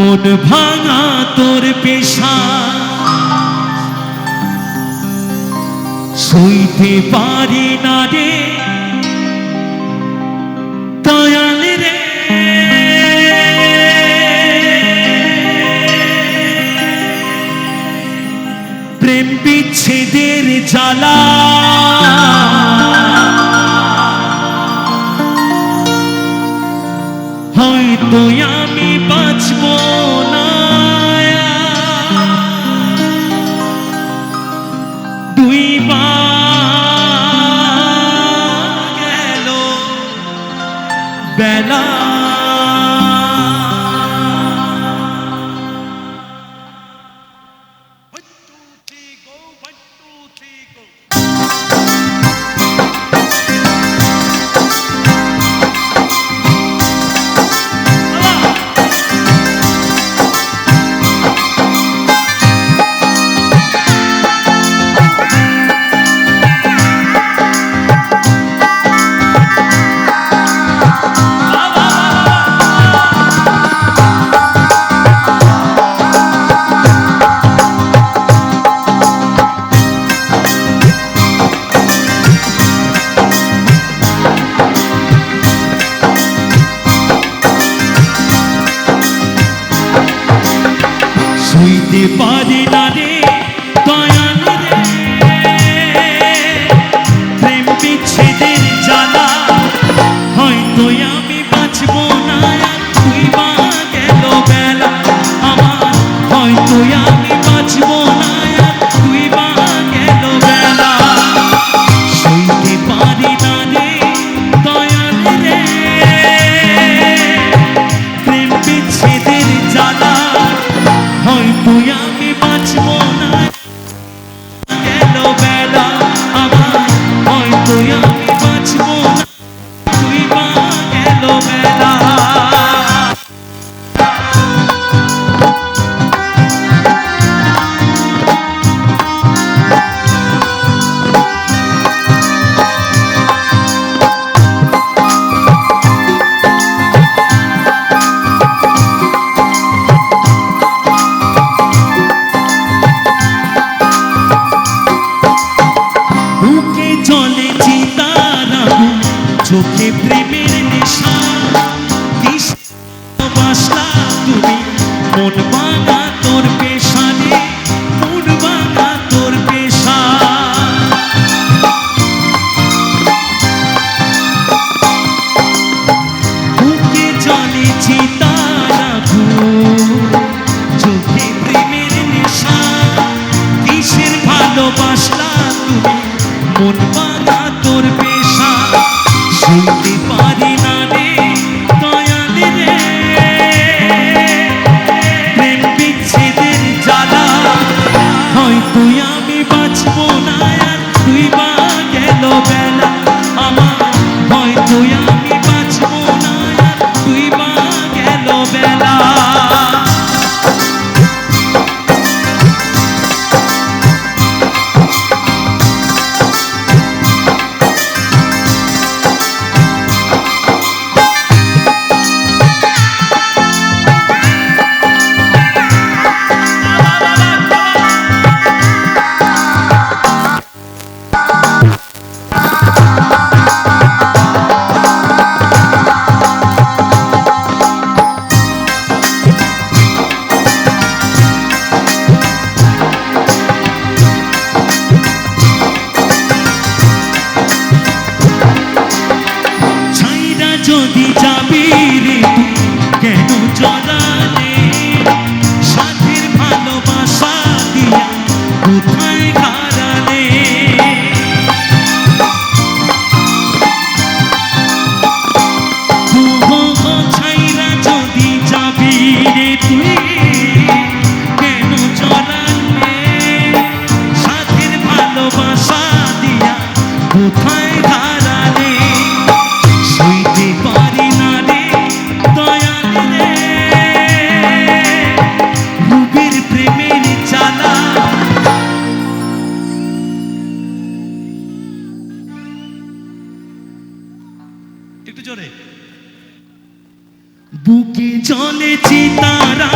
মন ভাঙা তোর পেশা। সইতে পারি না রে দয়াল রে। প্রেম বিচ্ছেদের জ্বালা Sonhar চলেছি তারা। চোখে প্রেমের Thank you. জোরে। বুকে জলে চিতারা